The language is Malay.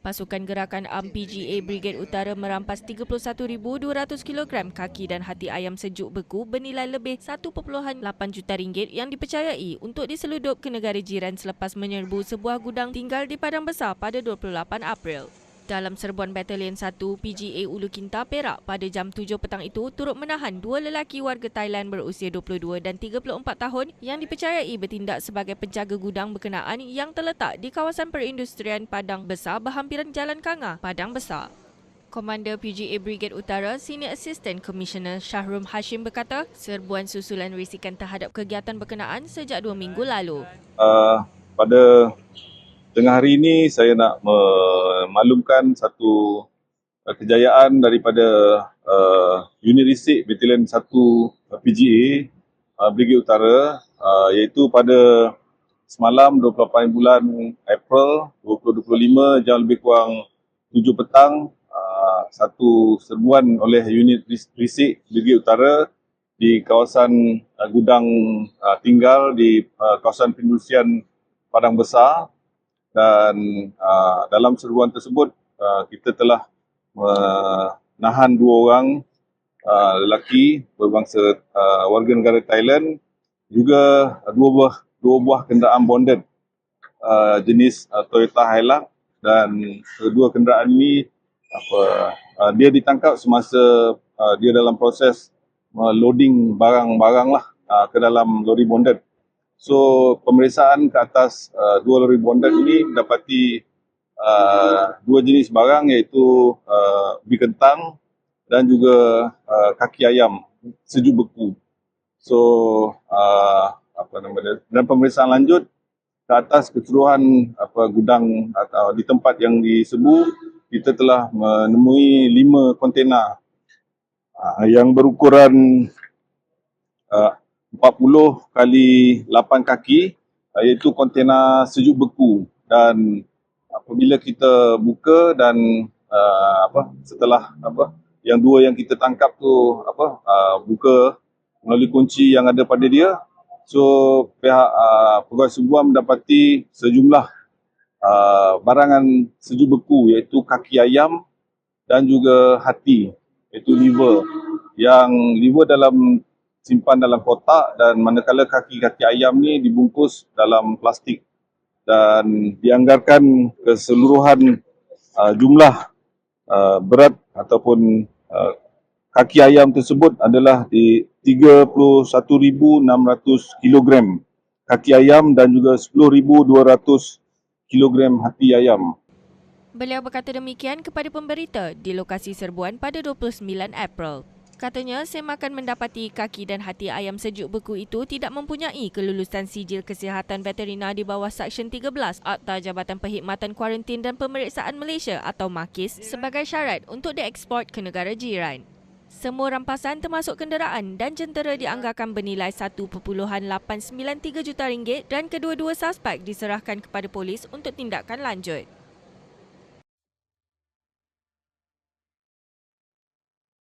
Pasukan Gerakan Am PGA Brigade Utara merampas 31,200 kg kaki dan hati ayam sejuk beku bernilai lebih 1.8 juta ringgit yang dipercayai untuk diseludup ke negara jiran selepas menyerbu sebuah gudang tinggal di Padang Besar pada 28 April. Dalam serbuan Batalion 1 PGA Ulu Kinta Perak pada jam 7 petang itu turut menahan dua lelaki warga Thailand berusia 22 dan 34 tahun yang dipercayai bertindak sebagai penjaga gudang berkenaan yang terletak di kawasan perindustrian Padang Besar berhampiran Jalan Kanga, Padang Besar. Komander PGA Brigade Utara, Senior Assistant Commissioner Shahrum Hashim berkata, serbuan susulan risikan terhadap kegiatan berkenaan sejak dua minggu lalu. Uh, pada tengah hari ini saya nak memaklumkan satu uh, kejayaan daripada uh, unit risik Batalion 1 uh, PGA uh, Brigade Utara uh, iaitu pada semalam 28 bulan April 2025 jam lebih kurang 7 petang uh, satu serbuan oleh unit risik Brigade Utara di kawasan uh, gudang uh, tinggal di uh, kawasan pendusian Padang Besar dan uh, dalam seruan tersebut uh, kita telah menahan dua orang uh, lelaki berbangsa uh, warga negara Thailand juga dua buah dua buah kenderaan bonded uh, jenis uh, Toyota Hilux. Dan kedua kenderaan ini apa uh, dia ditangkap semasa uh, dia dalam proses loading barang-barang lah uh, ke dalam lori bonded So pemeriksaan ke atas uh, dua lori bondet ini mendapati uh, dua jenis barang iaitu uh, ubi kentang dan juga uh, kaki ayam sejuk beku. So uh, apa nama dia? Dan pemeriksaan lanjut ke atas keseluruhan apa gudang atau di tempat yang disebu kita telah menemui lima kontena uh, yang berukuran uh, 40 kali 8 kaki iaitu kontena sejuk beku. Dan apabila kita buka dan uh, apa setelah apa yang dua yang kita tangkap tu apa uh, buka melalui kunci yang ada pada dia so pihak uh, pegawai sebuah mendapati sejumlah uh, barangan sejuk beku iaitu kaki ayam dan juga hati iaitu liver. Yang liver dalam simpan dalam kotak dan manakala kaki-kaki ayam ni dibungkus dalam plastik dan dianggarkan keseluruhan uh, jumlah uh, berat ataupun uh, kaki ayam tersebut adalah di 31,600 kg kaki ayam dan juga 10,200 kg hati ayam. Beliau berkata demikian kepada pemberita di lokasi serbuan pada 29 April. Katanya, semakan mendapati kaki dan hati ayam sejuk beku itu tidak mempunyai kelulusan sijil kesihatan veterina di bawah Seksyen 13 Akta Jabatan Perkhidmatan Kuarantin dan Pemeriksaan Malaysia atau MAKIS sebagai syarat untuk dieksport ke negara jiran. Semua rampasan termasuk kenderaan dan jentera dianggarkan bernilai 1.893 juta ringgit dan kedua-dua suspek diserahkan kepada polis untuk tindakan lanjut.